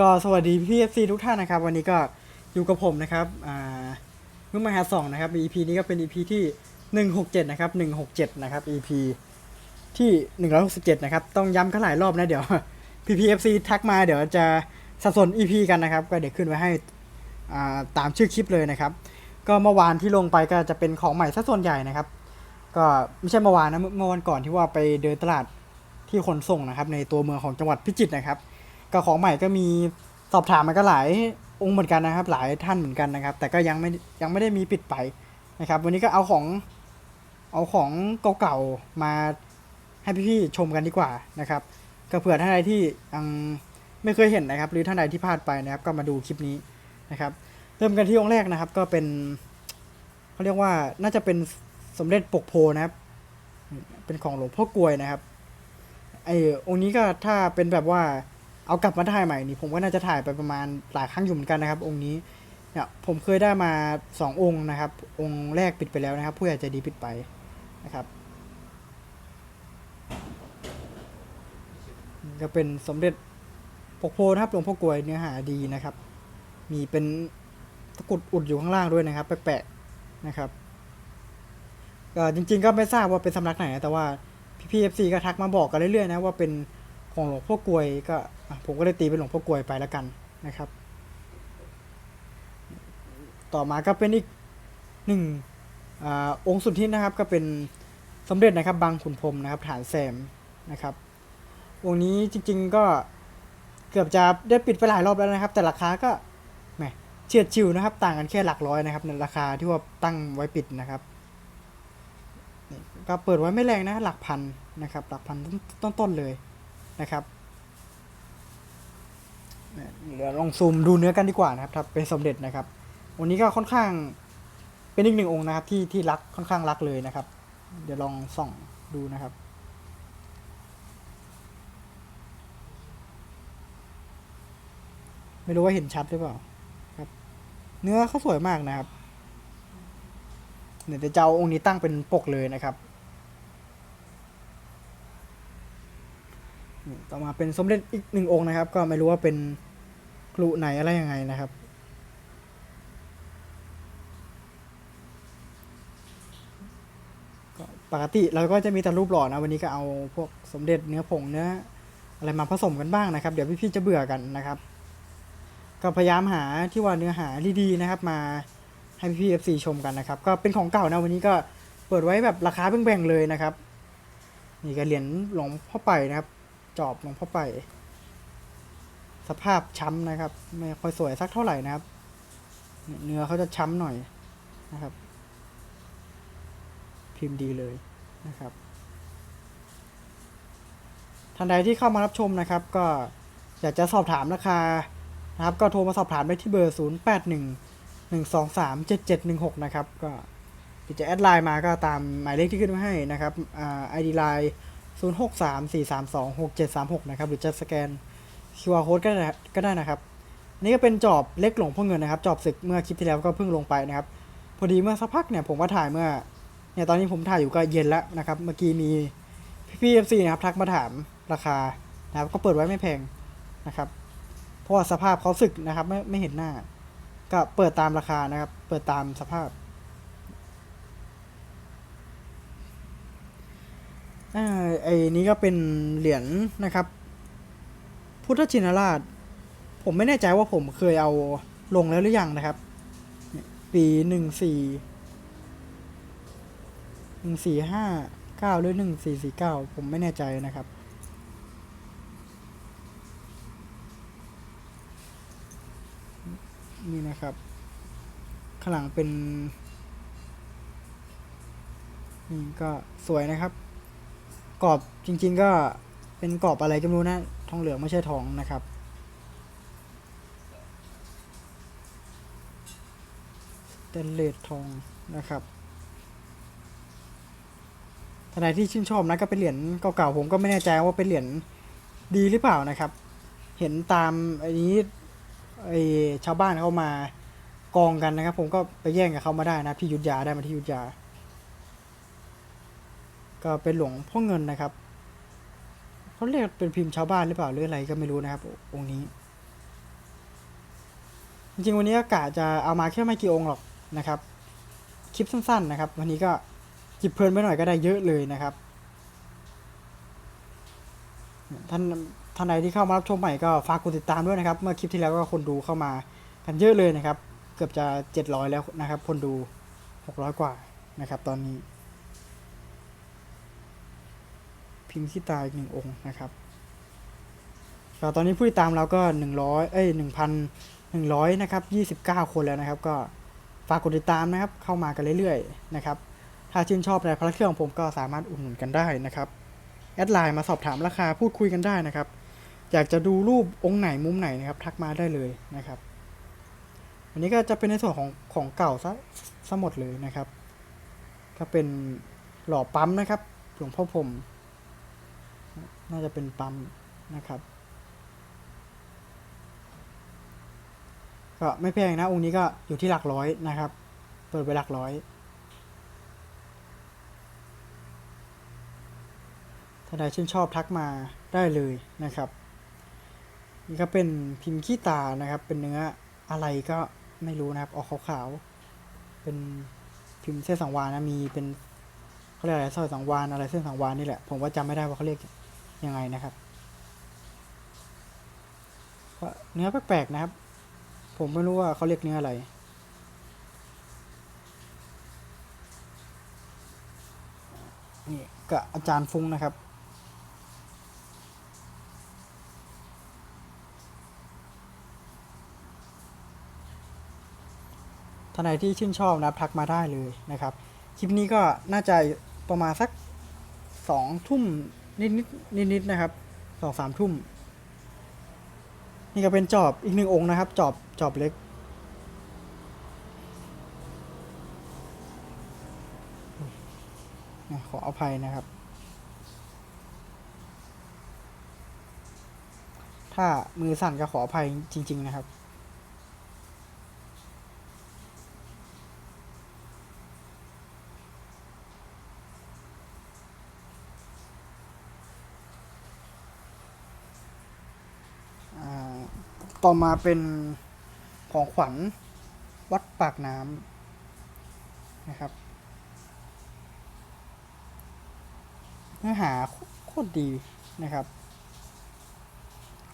ก็สวัสดีพี่เอฟซีทุกท่านนะครับ วันนี้ก็อยู่กับผมนะครับอ่านุ่มมาหาสองนะครับ EP นี้ก็เป็น EP ที่ 167 นะครับ 167 นะครับ EP ที่ 167 นะครับ ต้องย้ำกันหลายรอบนะเดี๋ยวพี่พีเอฟซีทักมาเดี๋ยวจะสับสน EP กันนะครับ ก็เดี๋ยวขึ้นไว้ให้อ่าตามชื่อคลิปเลยนะครับ ก็เมื่อวานที่ลงไปก็จะเป็นของใหม่ซะส่วนใหญ่นะครับ ก็ไม่ใช่เมื่อวานนะเมื่อวันก่อนที่ว่าไปเดินตลาดที่ขนส่งนะครับ ในตัวเมืองของจังหวัดพิจิตรนะครับ ก็ของใหม่ก็มีสอบถามมาก็หลายองค์เหมือนกันนะครับ หลายท่านเหมือนกันนะครับ แต่ก็ยังไม่ยังไม่ได้มีปิดไปนะครับ วันนี้ก็เอาของเอาของเก่าๆมาให้พี่ๆชมกันดีกว่านะครับก็เผื่อท่านใดที่ยังไม่เคยเห็นนะครับ หรือท่านใดที่พลาดไปนะครับ ก็มาดูคลิปนี้นะครับ เริ่มกันที่องค์แรกนะครับ ก็เป็นเขาเรียกว่าน่าจะเป็นสมเด็จปกโพนะครับ เป็นของหลวงพ่อกลวยนะครับไอ้องค์นี้ก็ถ้าเป็นแบบว่า เอากลับมาถ่ายใหม่นี่ผมก็น่าจะถ่ายไปประมาณหลายครั้งอยู่เหมือนกันนะครับ องค์นี้เนี่ยผมเคยได้มาสององค์นะครับ องค์แรกปิดไปแล้วนะครับ ผู้ใหญ่ใจดีปิดไปนะครับก็เป็นสมเด็จปกโพนะครับหลวงพ่อกลวยเนื้อหาดีนะครับ มีเป็นตะกุดอุดอยู่ข้างล่างด้วยนะครับ แปลกๆนะครับจริงๆก็ไม่ทราบว่าเป็นสำนักไหนนะแต่ว่าพี่เอฟซีก็ทักมาบอกกันเรื่อยๆนะว่าเป็น ของหลวงพ่อกลวยก็ผมก็เลยตีเป็นหลวงพ่อกลวยไปแล้วกันนะครับ ต่อมาก็เป็นอีกหนึ่งอองค์สุดที่นะครับก็เป็นสมเด็จนะครับบางขุนพรมนะครับฐานแซมนะครับ องค์นี้จริง ๆก็เกือบจะได้ปิดไปหลายรอบแล้วนะครับ แต่ราคาก็แหมเฉียดชิวนะครับ ต่างกันแค่หลักร้อยนะครับในราคาที่ว่าตั้งไว้ปิดนะครับก็เปิดไว้ไม่แรงนะหลักพันนะครับ หลักพันต้นๆเลย นะครับเดี๋ยวลองซูมดูเนื้อกันดีกว่านะครับถ้าเป็นสมเด็จนะครับ วันนี้ก็ค่อนข้างเป็นอีกหนึ่งองค์นะครับที่ที่รักค่อนข้างรักเลยนะครับ เดี๋ยวลองส่องดูนะครับไม่รู้ว่าเห็นชัดหรือเปล่าครับ เนื้อเขาสวยมากนะครับ เดี๋ยวจะเอาองค์นี้ตั้งเป็นปกเลยนะครับ ต่อมาเป็นสมเด็จอีกหนึ่งองค์นะครับ ก็ไม่รู้ว่าเป็นกลุไหนอะไรยังไงนะครับก็ปกติเราก็จะมีแต่รูปหล่อนะ วันนี้ก็เอาพวกสมเด็จเนื้อผงเนื้ออะไรมาผสมกันบ้างนะครับ เดี๋ยวพี่ๆจะเบื่อกันนะครับ ก็พยายามหาที่ว่าเนื้อหาดีๆนะครับ มาให้พี่ๆ FC ชมกันนะครับ ก็เป็นของเก่านะวันนี้ก็เปิดไว้แบบราคาแบ่งๆเลยนะครับ นี่ก็เหรียญหลวงพ่อไปนะครับ จอบลวงพ่อไป สภาพช้ำนะครับ ไม่ค่อยสวยสักเท่าไหร่นะครับ เนื้อเขาจะช้ำหน่อยนะครับ พิมพ์ดีเลยนะครับท่านใดที่เข้ามารับชมนะครับ ก็อยากจะสอบถามราคานะครับ ก็โทรมาสอบถามได้ที่เบอร์ 0 8 1 1 2 3 7 7 1 6 นะครับ ก็จะแอดไลน์มาก็ตามหมายเลขที่ขึ้นมาให้นะครับอ่า ID ไลน์ 0 6 3 4 3 2 6 7 3 6 นะครับ หรือจะสแกน QR code ก็ได้ก็ได้นะครับ นี่ก็เป็นจอบเล็กหลงพ่อเงินนะครับ จอบศึกเมื่อคลิปที่แล้วก็เพิ่งลงไปนะครับ พอดีเมื่อสักพักเนี่ยผมก็ถ่ายเมื่อเนี่ยตอนนี้ผมถ่ายอยู่ก็เย็นแล้วนะครับ เมื่อกี้มีพี่เอฟซีนะครับทักมาถามราคานะครับก็เปิดไว้ไม่แพงนะครับ เพราะว่าสภาพเขาสึกนะครับไม่ไม่เห็นหน้า ก็เปิดตามราคานะครับ เปิดตามสภาพ อ่าไอ้นี้ก็เป็นเหรียญนะครับ พุทธชินราช ผมไม่แน่ใจว่าผมเคยเอาลงแล้วหรือยังนะครับเนี่ยปีหนึ่งสี่หนึ่งสี่ห้าเก้าหรือหนึ่งสี่สี่เก้าผมไม่แน่ใจนะครับนี่นะครับ ข้างหลังเป็น นี่ก็สวยนะครับ กรอบจริง ๆ ก็เป็นกรอบอะไรก็ไม่รู้นะทองเหลืองไม่ใช่ทองนะครับ เตนเลสทองนะครับท่านใดที่ชื่นชอบนะก็เป็นเหรียญเก่าๆผมก็ไม่แน่ใจว่าเป็นเหรียญดีหรือเปล่านะครับ เห็นตามไอ้นี้ไอ้ชาวบ้านเขามากองกันนะครับ ผมก็ไปแย่งกับเขามาได้นะที่ยุทธยาได้มาที่ยุทธยา ก็เป็นหลวงพ่อเงินนะครับเขาเรียกเป็นพิมพ์ชาวบ้านหรือเปล่าหรืออะไรก็ไม่รู้นะครับองค์นี้ จริงๆวันนี้ก็กะจะเอามาแค่ไม่กี่องค์หรอกนะครับ คลิปสั้นๆนะครับ วันนี้ก็จิบเพลินไปหน่อยก็ได้เยอะเลยนะครับท่านท่านใดที่เข้ามารับชมใหม่ก็ฝากกดติดตามด้วยนะครับ เมื่อคลิปที่แล้วก็คนดูเข้ามากันเยอะเลยนะครับ เกือบจะ 700 แล้วนะครับ คนดู 600 กว่านะครับ ตอนนี้ พิมพ์ขี้ตาอีกหนึ่งองค์นะครับก็ตอนนี้ผู้ติดตามเราก็100เอ้ย1,100นะครับ29คนแล้วนะครับ ก็ฝากกดติดตามนะครับ เข้ามากันเรื่อยๆนะครับ ถ้าชื่นชอบในพระเครื่องของผมก็สามารถอุดหนุนกันได้นะครับแอดไลน์มาสอบถามราคาพูดคุยกันได้นะครับ อยากจะดูรูปองค์ไหนมุมไหนนะครับ ทักมาได้เลยนะครับอันนี้ก็จะเป็นในส่วนของของเก่าซะซะหมดเลยนะครับ ก็เป็นหล่อปั๊มนะครับหลวงพ่อผม น่าจะเป็นปั๊มนะครับ ก็ไม่แพงนะ องค์นี้ก็อยู่ที่หลักร้อยนะครับ เปิดไปหลักร้อย ถ้าใดชื่นชอบทักมาได้เลยนะครับ นี่ก็เป็นพิมพ์ขี้ตานะครับ เป็นเนื้ออะไรก็ไม่รู้นะครับ ออกขาวๆ เป็นพิมพ์เส้นสังวาลนะ มีเป็นเขาเรียกอะไรสร้อยสังวาลอะไรเส้นสังวาลนี่แหละ ผมว่าจำไม่ได้ว่าเขาเรียก ยังไงนะครับก็เนื้อแปลกๆนะครับ ผมไม่รู้ว่าเขาเรียกเนื้ออะไร นี่กับอาจารย์ฟุ้งนะครับท่านใดที่ชื่นชอบนะทักมาได้เลยนะครับ คลิปนี้ก็น่าจะประมาณสักสองทุ่ม นิดนิดนิดนิดๆนะครับสองสามทุ่ม นี่ก็เป็นจอบอีกหนึ่งองค์นะครับ จอบจอบเล็ก ขออภัยนะครับ ถ้ามือสั่นก็ขออภัยจริง ๆ นะครับ ต่อมาเป็นของขวัญวัดปากน้ำนะครับเนื้อหาโคตรดีนะครับ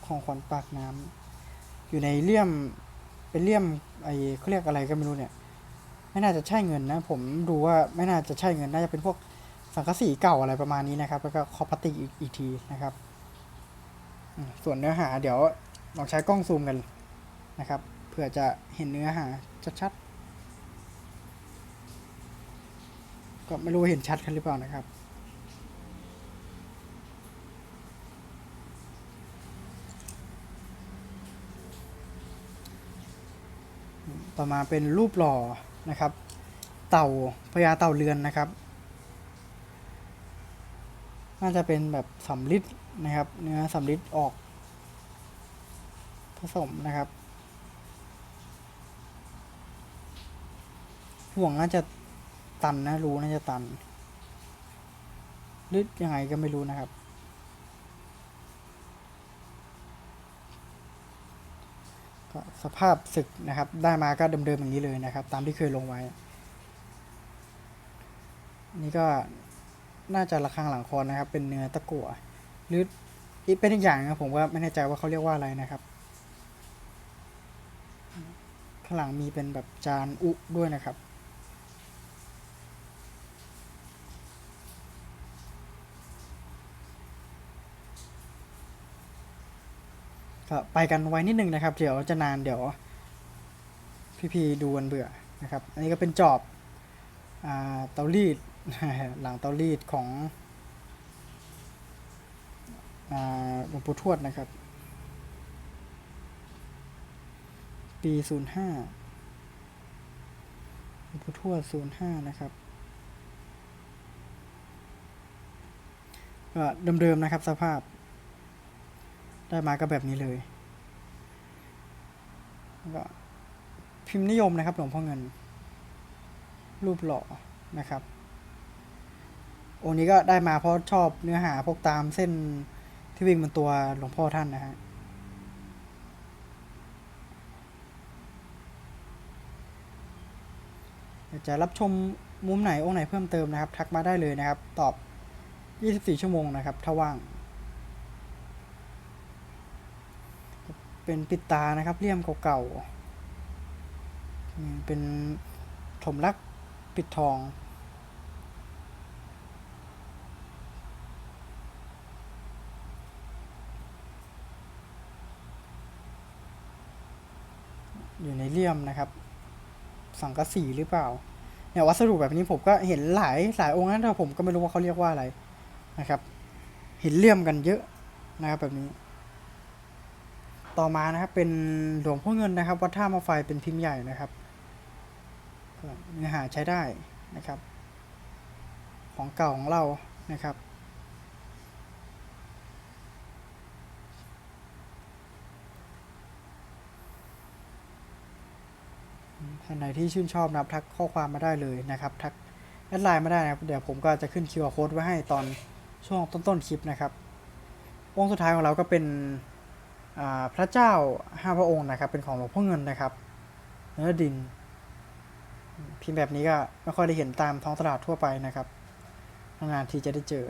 ของขวัญปากน้ำอยู่ในเลี่ยมเป็นเลี่ยมไอเขาเรียกอะไรก็ไม่รู้เนี่ย ไม่น่าจะใช่เงินนะ ผมดูว่าไม่น่าจะใช่เงินน่าจะเป็นพวกสังกะสีเก่าอะไรประมาณนี้นะครับ แล้วก็คอปพลาสติกอีกทีนะครับ ส่วนเนื้อหาเดี๋ยว ลองใช้กล้องซูมกันนะครับ เพื่อจะเห็นเนื้อหาชัดๆ ก็ไม่รู้เห็นชัดกันหรือเปล่านะครับ ต่อมาเป็นรูปหล่อนะครับ เต่าพญาเต่าเรือนนะครับ น่าจะเป็นแบบสำลิดนะครับ เนื้อสำลิดออก สมนะครับ ห่วงน่าจะตันนะรู้น่าจะตันหรือยังไงก็ไม่รู้นะครับ ก็สภาพศึกนะครับ ได้มาก็เดิมๆอย่างนี้เลยนะครับ ตามที่เคยลงไว้ นี่ก็น่าจะระฆังหลังคอนะครับ เป็นเนื้อตะกั่วหรืออีกเป็นอีกอย่างนะผมว่าไม่แน่ใจว่าเขาเรียกว่าอะไรนะครับ ข้างหลังมีเป็นแบบจานอุด้วยนะครับก็ไปกันไว้นิดนึงนะครับ เดี๋ยวจะนานเดี๋ยว พี่ๆดูกันเบื่อนะครับ อันนี้ก็เป็นจอบอเตารีดหลังเตารีดของหลวงปู่ทวดนะครับ ปีศูนย์ห้าหลวงปู่ทวดศูนย์ห้านะครับก็เดิมๆนะครับสภาพ ได้มาก็แบบนี้เลยก็พิมพ์นิยมนะครับหลวงพ่อเงิน รูปหล่อนะครับองค์นี้ก็ได้มาเพราะชอบเนื้อหาพวกตามเส้นที่วิ่งบนตัวหลวงพ่อท่านนะฮะ อยาก จะรับชมมุมไหนองค์ไหนเพิ่มเติมนะครับ ทักมาได้เลยนะครับ ตอบ 24 ชั่วโมงนะครับ ถ้าว่าง เป็นปิดตานะครับเลี่ยมเก่าๆ เป็นถมลักปิดทองอยู่ในเลี่ยมนะครับ สังกะสีหรือเปล่าเนี่ยวัสดุแบบนี้ผมก็เห็นหลายหลายองค์นั้นแต่ผมก็ไม่รู้ว่าเขาเรียกว่าอะไรนะครับ เห็นเลี่ยมกันเยอะนะครับแบบนี้ ต่อมานะครับเป็นหลวงพ่อเงินนะครับ วัดท่ามาไฟเป็นพิมพ์ใหญ่นะครับเนื้อหาใช้ได้นะครับ ของเก่าของเรานะครับ ท่านใดที่ชื่นชอบนะครับทักข้อความมาได้เลยนะครับทักแอดไลน์มาได้นะครับเดี๋ยวผมก็จะขึ้น QR code ไว้ให้ตอนช่วงต้นๆคลิปนะครับ องค์สุดท้ายของเราก็เป็นพระเจ้าห้าพระองค์นะครับ เป็นของหลวงพ่อเงินนะครับ เนื้อดิน พิมพ์แบบนี้ก็ไม่ค่อยได้เห็นตามท้องตลาดทั่วไปนะครับนานๆทีจะได้เจอ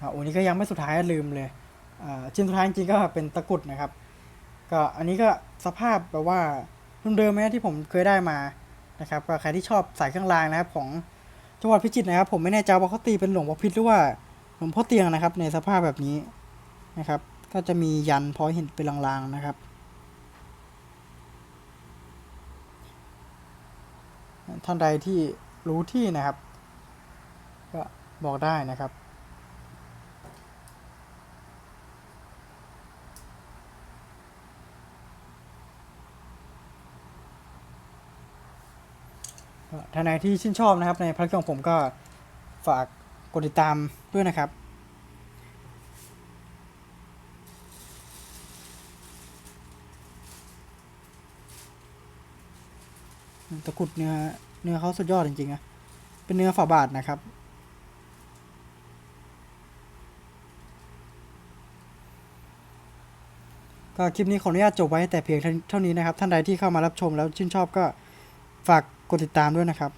อ่าอันนี้ก็ยังไม่สุดท้ายลืมเลย ชิ้นสุดท้ายจริงๆก็เป็นตะกุดนะครับ ก็อันนี้ก็สภาพแบบว่าเดิมๆไหมที่ผมเคยได้มานะครับก็ใครที่ชอบสายเครื่องรางนะครับของจังหวัดพิจิตรนะครับ ผมไม่แน่ใจว่าเขาตีเป็นหลวงพ่อพิษหรือว่าหลวงพ่อเตียงนะครับ ในสภาพแบบนี้นะครับ ก็จะมียันพอเห็นเป็นลางๆนะครับท่านใดที่รู้ที่นะครับ ก็บอกได้นะครับ ท่านใดที่ชื่นชอบนะครับ ในพระเครื่องของผมก็ฝากกดติดตามด้วยนะครับ ตะกรุดเนื้อเนื้อเขาสุดยอดจริงๆนะเป็นเนื้อฝาบาทนะครับก็คลิปนี้ขออนุญาตจบไว้แต่เพียงเท่านี้นะครับ ท่านใดที่เข้ามารับชมแล้วชื่นชอบก็ฝาก กดติดตามด้วยนะครับ